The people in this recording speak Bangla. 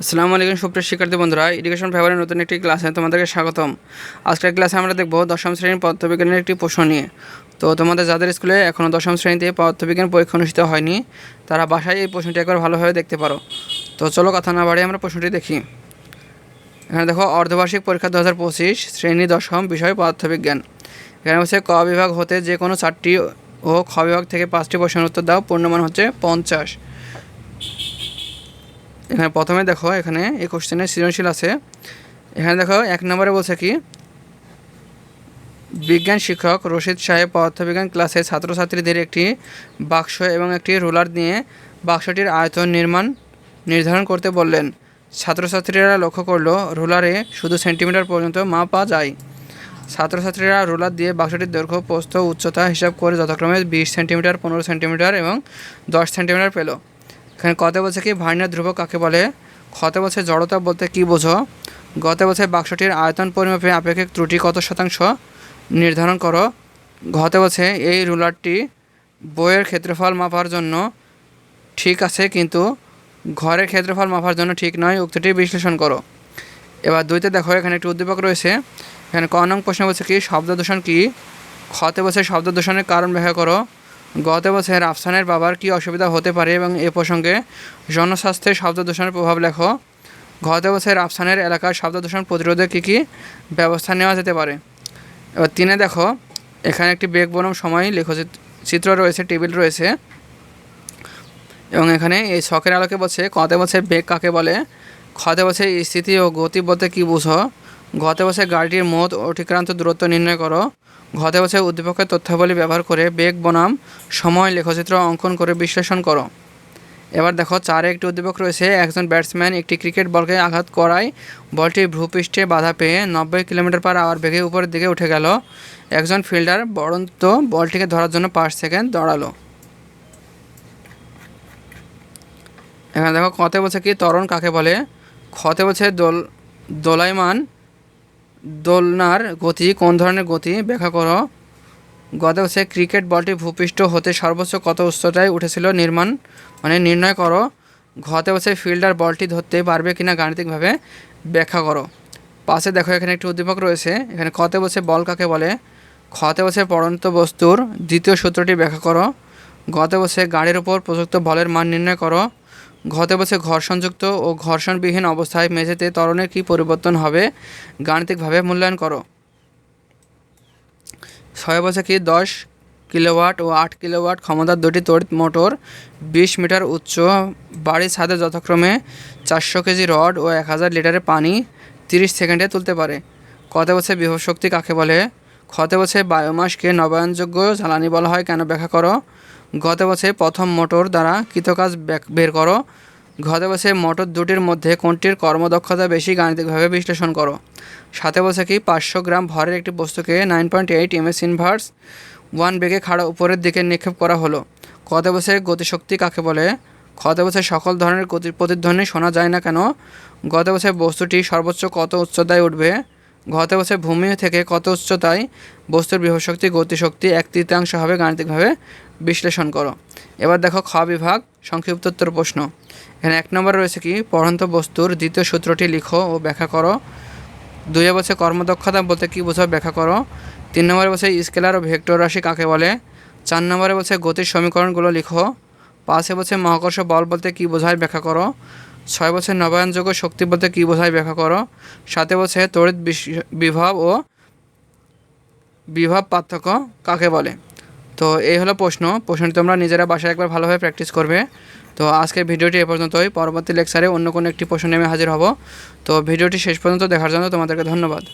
আসসালামু আলাইকুম সুপ্রিয় শিক্ষার্থী বন্ধুরা এডুকেশন ফেভারের নতুন একটি ক্লাসে তোমাদেরকে স্বাগতম। আজকের ক্লাসে আমরা দেখব দশম শ্রেণির পদার্থবিজ্ঞানের একটি প্রশ্ন নিয়ে। তো তোমাদের যাদের স্কুলে এখনও দশম শ্রেণীতে পদার্থবিজ্ঞান পরীক্ষা অনুষ্ঠিত হয়নি, তারা বাসায় এই প্রশ্নটি একবার ভালোভাবে দেখতে পারো। তো চলো কথা না বাড়িয়ে আমরা প্রশ্নটি দেখি। এখানে দেখো, অর্ধবার্ষিক পরীক্ষা দু হাজার পঁচিশ, শ্রেণি দশম, বিষয় পদার্থবিজ্ঞান। এখানে হচ্ছে ক বিভাগ হতে যে কোনো চারটি ও খ বিভাগ থেকে পাঁচটি প্রশ্নের উত্তর দাও, পূর্ণমান হচ্ছে পঞ্চাশ। এখানে প্রথমে দেখো, এখানে এই কোশ্চেনে সৃজনশীল আছে। এখানে দেখো, এক নম্বরে বলছে কি? বিজ্ঞান শিক্ষক রশিদ সাহেব পদার্থবিজ্ঞান ক্লাসে ছাত্রছাত্রীদের একটি বাক্স এবং একটি রোলার নিয়ে বাক্সটির আয়তন নির্মাণ নির্ধারণ করতে বললেন। ছাত্রছাত্রীরা লক্ষ্য করল, রোলারে শুধু সেন্টিমিটার পর্যন্ত মাপা যায়। ছাত্রছাত্রীরা রোলার দিয়ে বাক্সটির দৈর্ঘ্য, প্রস্থ, উচ্চতা হিসাব করে যথাক্রমে বিশ সেন্টিমিটার, পনেরো সেন্টিমিটার এবং দশ সেন্টিমিটার পেল। এখানে কতে বলছে কি ভার্নিয়ার ধ্রুবক কাকে বলে? খতে বলছে জড়তা বলতে কি বোঝো? গতে বলছে বাক্সটির আয়তন, পরিমাপে আপেক্ষিক ত্রুটি কত শতাংশ নির্ধারণ করো? ঘতে বলছে এই রুলারটি বইয়ের ক্ষেত্রফল মাপার জন্য ঠিক আছে, কিন্তু ঘরের ক্ষেত্রফল মাপার জন্য ঠিক নয়, উক্তিটি বিশ্লেষণ করো। এবার দুইতে দেখো, এখানে একটি উদ্দীপক রয়েছে। এখানে ক নং প্রশ্ন বলছে কি শব্দ দূষণ কী? ক্ষতে বলছে শব্দ দূষণের কারণ ব্যাখ্যা করো। গত বছর আফসানের বাবার কী অসুবিধা হতে পারে এবং এ প্রসঙ্গে জনস্বাস্থ্যে শব্দ দূষণের প্রভাব লেখো? গত বছর আফসানের এলাকার শব্দ দূষণ প্রতিরোধে কী কী ব্যবস্থা নেওয়া যেতে পারে? এবার তিনে দেখো, এখানে একটি বেগ বনম সময় লেখ চিত্র রয়েছে, টেবিল রয়েছে এবং এখানে এই শখের আলোকে বলছে কতে বছর বেগ কাকে বলে? খতে বছর স্থিতি ও গতি বলতে কী বুঝো? গতে বছর গাড়িটির মোট অতিক্রান্ত দূরত্ব নির্ণয় করো। ঘতে বছর উদ্দীপকের তথ্যাবলী ব্যবহার করে বেগ, বনাম, সময়, লেখচিত্র অঙ্কন করে বিশ্লেষণ করো। এবার দেখো, চারে একটি উদ্দীপক রয়েছে, একজন ব্যাটসম্যান একটি ক্রিকেট বলকে আঘাত করায় বলটি ভূপৃষ্ঠে বাধা পেয়ে নব্বই কিলোমিটার পার আওয়ার বেগে উপরের দিকে উঠে গেল। একজন ফিল্ডার বরন্ত বলটিকে ধরার জন্য পাঁচ সেকেন্ড দৌড়ালো। এখানে দেখো, কতে বলছে কি তরণ কাকে বলে? খতে বলছে দোল দোলাইমান দোলনার গতি, কোন ধরনের গতি? ব্যাখ্যা করো। গতে হচ্ছে ক্রিকেট বলটি ভূপৃষ্ঠ হতে সর্বোচ্চ কত উচ্চতায় উঠেছিল? নির্মাণ মানে নির্ণয় করো। ঘতে হচ্ছে ফিল্ডার বলটি ধরতে পারবে কিনা গাণিতিকভাবে ব্যাখ্যা করো। পাশে দেখো, এখানে একটি উদ্দীপক রয়েছে। এখানে খতে বসে বল কাকে বলে? খতে বসে পড়ন্ত বস্তুর দ্বিতীয় সূত্রটি ব্যাখ্যা করো। গতে বসে গাড়ির উপর প্রযুক্ত বলের মান নির্ণয় করো। ঘতে বসে ঘর্ষণযুক্ত ও ঘর্ষণবিহীন অবস্থায় মেঝেতে তরণের কী পরিবর্তন হবে, গাণিতিকভাবে মূল্যায়ন করো। ছয় বছর কি দশ কিলোওয়াট ও আট কিলোওয়াট ক্ষমতার দুটি তড়িৎ মোটর বিশ মিটার উচ্চ বাড়ির ছাদে যথাক্রমে চারশো কেজি রড ও এক হাজার লিটারের পানি তিরিশ সেকেন্ডে তুলতে পারে। কত বছর বিভব শক্তি কাকে বলে? ক্ষতে বছর বায়োমাসকে নবায়নযোগ্য জ্বালানি বলা হয়, কেন ব্যাখ্যা করো? গত বছর প্রথম মোটর দ্বারা কৃতকাজ বের করো। গত বছর মোটর দুটির মধ্যে কোনটির কর্মদক্ষতা বেশি গাণিতিকভাবে বিশ্লেষণ করো। সাথে বছর কি পাঁচশো গ্রাম ভরের একটি বস্তুকে nine point eight M S inverse one বেগে খাড়া উপরের দিকে নিক্ষেপ করা হলো। কত বছরের গতিশক্তি কাকে বলে? কত বছর সকল ধরনের গতি প্রতিধ্বনি শোনা যায় না কেন? গত বছর বস্তুটি সর্বোচ্চ কত উচ্চতায় উঠবে? গত বছর ভূমি থেকে কত উচ্চতায় বস্তুর বিভবশক্তি গতিশক্তি এক তৃতীয়াংশ হবে গাণিতিকভাবে বিশ্লেষণ করো। এবার দেখো খ বিভাগ সংক্ষিপ্তোত্তর প্রশ্ন। এখানে এক নম্বরে রয়েছে কি? পড়ন্ত বস্তুর দ্বিতীয় সূত্রটি লিখো ও ব্যাখ্যা করো। দুই বছর কর্মদক্ষতা বলতে কী বোঝাও ব্যাখ্যা করো। তিন নম্বরে বলছে স্কেলার ও ভেক্টর রাশি কাকে বলে? চার নম্বরে বলছে গতির সমীকরণগুলো লিখো। পাঁচে বলছে মহাকর্ষ বল বলতে কী বোঝায় ব্যাখ্যা করো। ছয় বছর নবায়নযোগ্য শক্তি বলতে কী বোঝায় ব্যাখ্যা করো। সাতে বছর তড়িৎ বিভব ও বিভব পার্থক্য কাকে বলে? তো এই হলো প্রশ্ন। প্রশ্নটি তোমরা নিজেরা বাসায় একবার ভালোভাবে প্র্যাকটিস করবে। তো আজকের ভিডিওটি এ পর্যন্তই। পরবর্তী লেকচারে অন্য কোনো একটি প্রশ্ন নেমে হাজির হব। তো ভিডিওটি শেষ পর্যন্ত দেখার জন্য তোমাদেরকে ধন্যবাদ।